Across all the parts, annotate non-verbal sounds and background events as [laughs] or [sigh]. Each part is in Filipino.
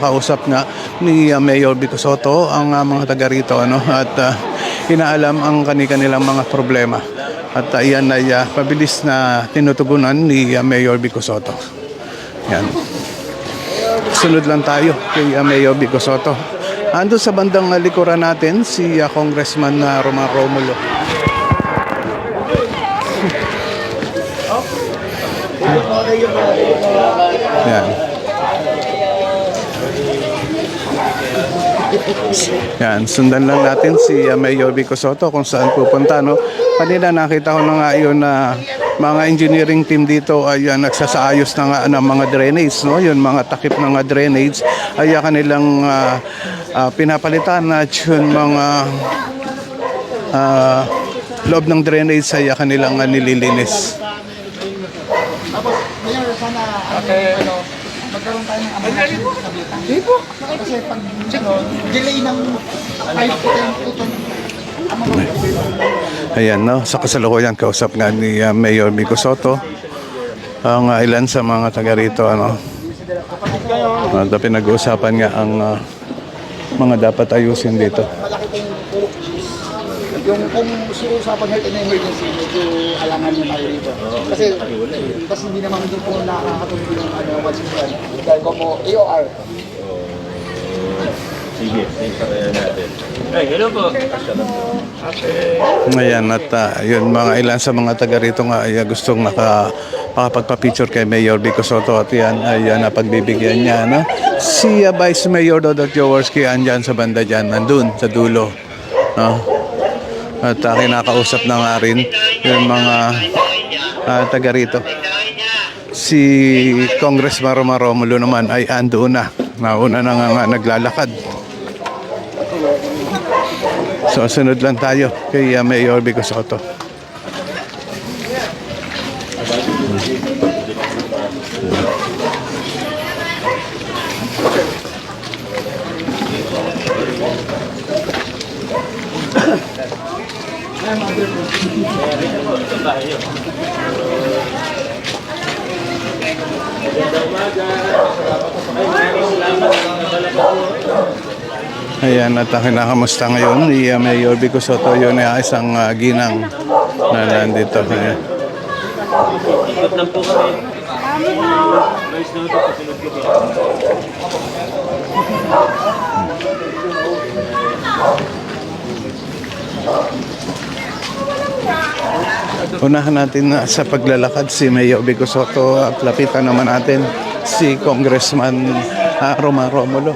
Kausap nga ni uh, Mayor Vico Soto ang uh, mga taga rito ano, at uh, inaalam ang kani-kanilang mga problema. At uh, ay uh, pabilis na tinutugunan ni uh, Mayor Vico. Yan. Sunod lang tayo kay uh, Mayor Vico Soto. Ando sa bandang uh, likuran natin si uh, Congressman uh, Roman Romulo. Yan. Yan, sundan lang natin si uh, Mayor Vico Soto kung saan pupunta. No? Kanina nakita ko na nga yun na mga engineering team dito ay uh, nagsasaayos na nga ng mga drainage. No? Yun, mga takip ng mga drainage ay uh, kanilang uh, uh, pinapalitan at yun mga uh, loob ng drainage ay uh, kanilang uh, nililinis. Mayor, sana okay. ano, magkaroon tayo ng ambulance sa Kabita. Hindi po. Kasi pag ano, delay ng 5 to 10 to 20 Ayan, no? Sa kasalukuyan, kausap nga ni uh, Mayor Vico Soto ang uh, ilan sa mga taga rito, ano. Uh, pinag-uusapan nga ang uh, mga dapat ayusin dito. Yung kung usapan health and emergency, medyo alangan nyo tayo dito. Kasi, kasi hindi naman din po nakakatulong yung ano, what's it called? Dahil ko po, AOR. Sige, tingnan natin. Ay, hello po. Ayan, at uh, yun, mga ilan sa mga taga rito nga ay uh, gustong naka, makapagpa-picture kay Mayor Vico Soto at yan ay uh, napagbibigyan niya. No? Si uh, Vice Mayor Dodot Jaworski andyan sa banda dyan, nandun sa dulo. No? At uh, kinakausap na nga rin yung mga uh, taga rito. Si Congressman Roma Romulo naman ay andoon na. Nauna na nga, nga naglalakad. So sunod lang tayo kay uh, Mayor Vico Soto. Ayan, at ang kinakamusta ngayon ni uh, Mayor Vico Soto, yun ay isang uh, ginang na nandito. Ayan. Ikot lang po kami. Nice na ito, kasunod ko po. Unahan natin na sa paglalakad si Mayor Vico Soto at lapitan naman natin si Congressman uh, Roman Romulo.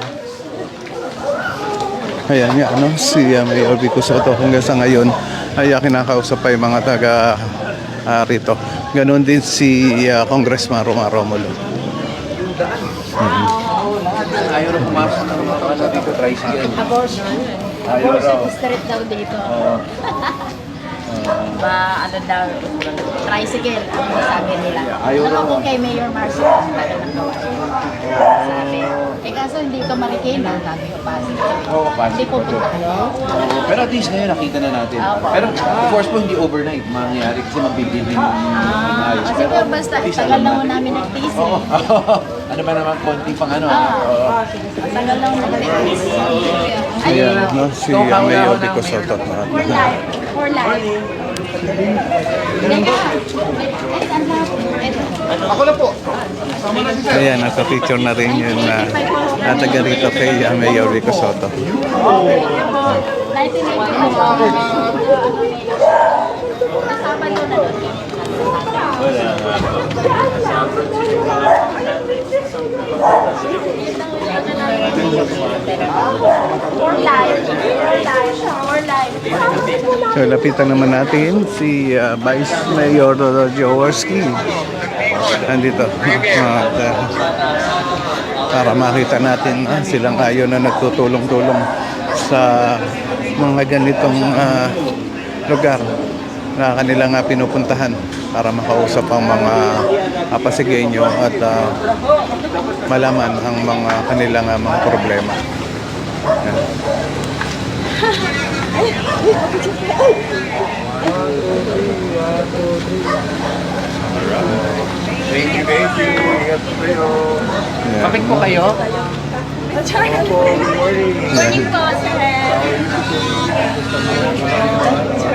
Ayan nga, ano, si uh, Mayor Vico Soto hanggang sa ngayon ay uh, kinakausap pa yung mga taga uh, rito. Ganon din si uh, Congressman Roman Romulo. Ayaw na pumasok ng mga ano dito, tricycle. Abortion. Abortion street daw dito. Ba, ano daw, tricycle, ang sabi nila. Ayaw raw. ko kay Mayor Marcio, ang tagal ng gawa. Sabi, eh kaso hindi ka marikina, sabi ko Pasig. Oo, Pasig. Hindi pupunta ka. Pero at least ngayon nakita na natin. Opo. Pero of course po hindi overnight mangyayari kasi mabibili din ng Ah, ayos. kasi po basta, at least tagal alam na ho namin nagtisi. Oo. [laughs] ano ba naman konti pang ano? Ah, Oo. tagal lang nagtisi. Ayan, no, si Mayor Vico Soto. for life, for life. Ako na po. Ayan, nasa-picture na rin yun na uh, taga rito kay uh, Mayor Vico Soto. 1994. Kasama doon na doon. For life. For life. For life. So, lapitan naman natin si uh, Vice Mayor Jaworski. Nandito. At, uh, para makita natin ah, silang ayon na nagtutulong-tulong sa mga ganitong ah, lugar na kanilang uh, pinupuntahan para makausap ang mga uh, Pasigueño at ah, malaman ang mga kanilang ah, mga problema. Yan. Thank you, thank you. Ingat po kayo. Kapit po kayo? Morning po, sir.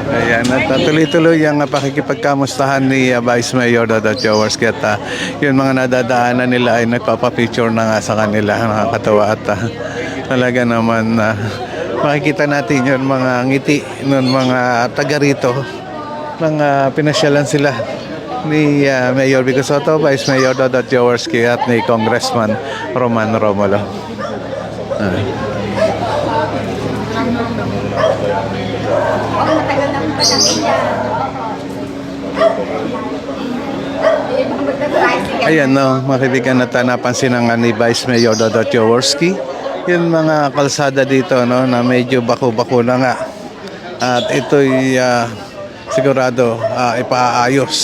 Ayan, at tuloy-tuloy ang uh, pakikipagkamustahan ni uh, Vice Mayor Dodo Jaworski at uh, yun mga nadadaanan nila ay nagpapapicture na nga sa kanila. Nakakatawa at uh, talaga naman uh, makikita natin yun mga ngiti ng mga taga rito nang uh, pinasyalan sila ni uh, Mayor Vico Soto, Vice Mayor Dodo Jaworski at ni Congressman Roman Romulo. Ah. Oh, matagal na pa kaibigan na napansin ni Vice Mayor Dodo Jaworski. Yung mga kalsada dito no, na medyo bako-bako na nga. At ito'y ah, sigurado ah, ipaayos.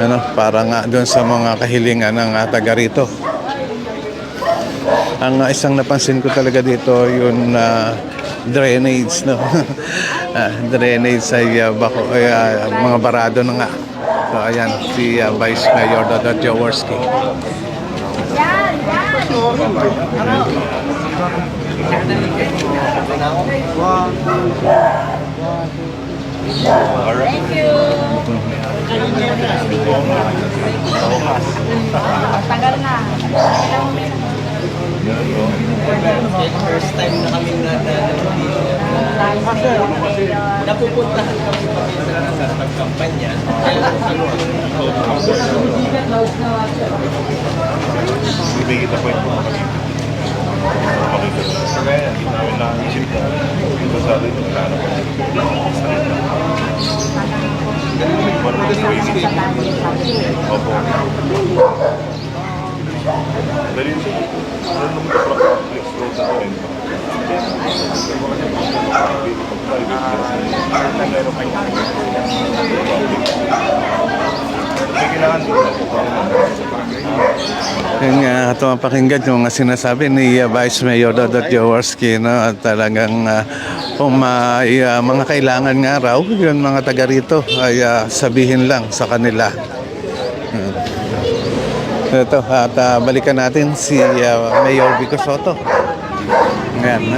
Ano, para nga doon sa mga kahilingan ng uh, taga rito. Ang isang napansin ko talaga dito yung ah, drainage no. [laughs] Ah, drainage ay ah, bako ay, ah, mga barado na nga. So ayan si ah, Vice Mayor Dodo Jaworski. Thank you. Tagal na. First time na kami dito. Napupuntahan kami paminsan sa pagkampanya. Bibigyan kita po ito kami. Makikita. Kaya hindi namin naisip na sa atin yung plano ko. Opo. Dali siya. Ano para complex road. Kailangan dito. Yung uh, ito ang pakinggan yung sinasabi ni uh, Vice Mayor Dodo Jaworski no, at talagang uh, kung may uh, mga kailangan nga raw, yun mga taga rito ay uh, sabihin lang sa kanila. Ito, at uh, balikan natin si uh, Mayor Vico Soto. Ayan, no?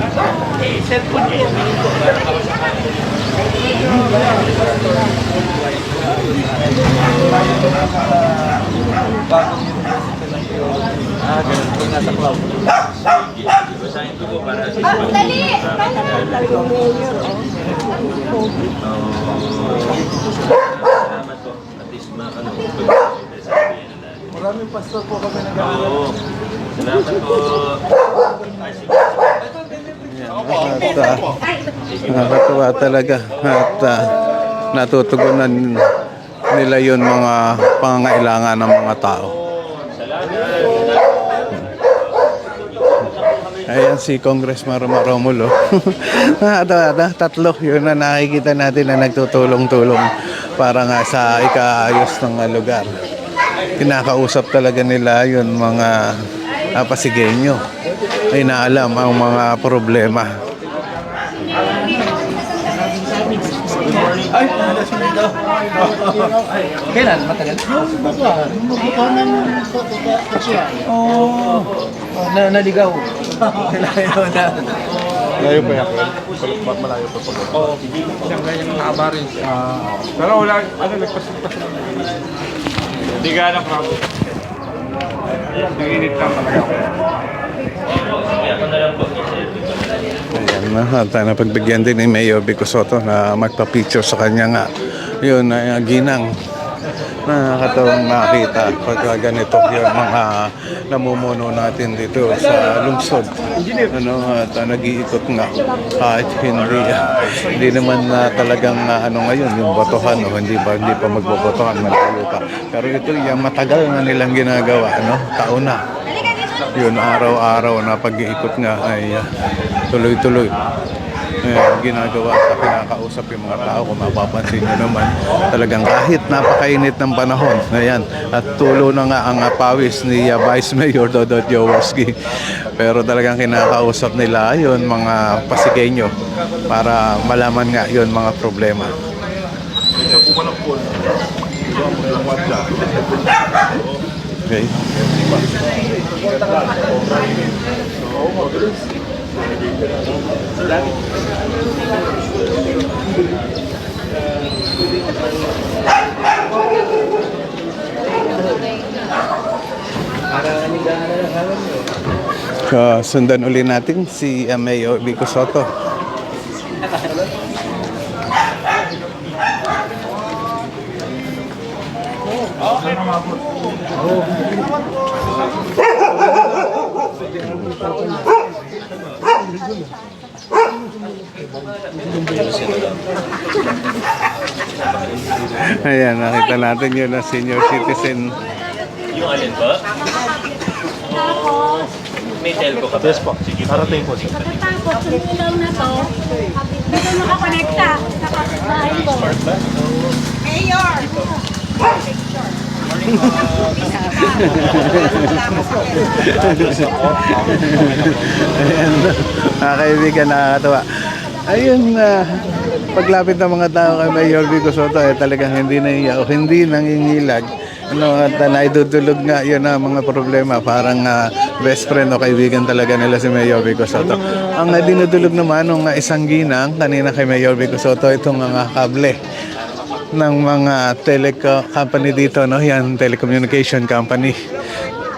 Ah, dali! Salamat po. At least ma ano, pag-sabi na natin. Maraming pastor po kami nag Oo. Salamat po. Ay, sige. At uh, nakakatuwa talaga at uh, natutugunan nila yun mga pangangailangan ng mga tao. Ayan si Congressman Romulo. [laughs] Natawa na, tatlo yun na nakikita natin na nagtutulong-tulong para nga sa ikaayos ng lugar. Kinakausap talaga nila yun mga uh, pasigenyo. Ay naalam ang mga problema. Kailan? Matagal? Oo. Oh, na naligaw. Kailangan na. Layo pa yan. Malayo pa pag Oo, isang ganyan mahaba rin siya. Pero wala, ano, nagpasunod-pasunod. Hindi ka na problem. Nanginit lang talaga ako. Ayan na, at uh, napagbigyan din ni Mayor Vico Soto na magpa-picture sa kanya nga. Yun, uh, ginang. Nakakatawang makita pagka ganito yung mga namumuno natin dito sa lungsod. Ano, at uh, nag-iikot nga kahit hindi, hindi naman na talagang uh, ano ngayon, yung botohan, no? hindi ba hindi pa magbobotohan, malayo pa. Pero ito yung matagal na nilang ginagawa, ano, taon na yun araw-araw na pag-iikot nga ay ah, tuloy-tuloy eh, ginagawa sa kinakausap yung mga tao kung mapapansin nyo naman talagang kahit napakainit ng panahon ayan, at tulo na nga ang pawis ni ah, Vice Mayor Dodo Jaworski pero talagang kinakausap nila yun mga pasigenyo para malaman nga yun mga problema. Okay. So, sundan uli natin si uh, Vico Soto. Ayan, nakita natin yun na senior citizen. Yung alin ba? May telco ka ba? Yes po. Sige, parating po. Pagkatapos, yung ilaw na to, dito nakakonekta sa kapitbahay ko. Mayor! Ayan, mga kaibigan, nakakatawa. Ayun, uh, paglapit ng mga tao kay Mayor Vico Soto, eh, talagang hindi na o hindi nangingilag. Ano, at uh, naidudulog nga yun ang mga problema. Parang ah, best friend o kaibigan talaga nila si Mayor Vico Soto. Ang uh, dinudulog naman ng isang ginang kanina kay Mayor Vico Soto, itong mga kable ng mga teleco company dito no yan telecommunication company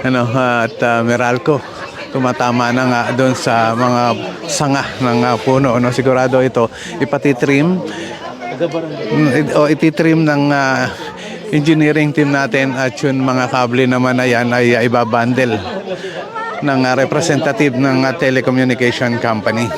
ano at uh, Meralco tumatama na nga doon sa mga sanga ng uh, puno no? Sigurado ito. Ipatitrim. Mm, o ititrim ng uh, engineering team natin at yun mga kable naman na yan ay uh, ibabundle ng uh, representative ng uh, telecommunication company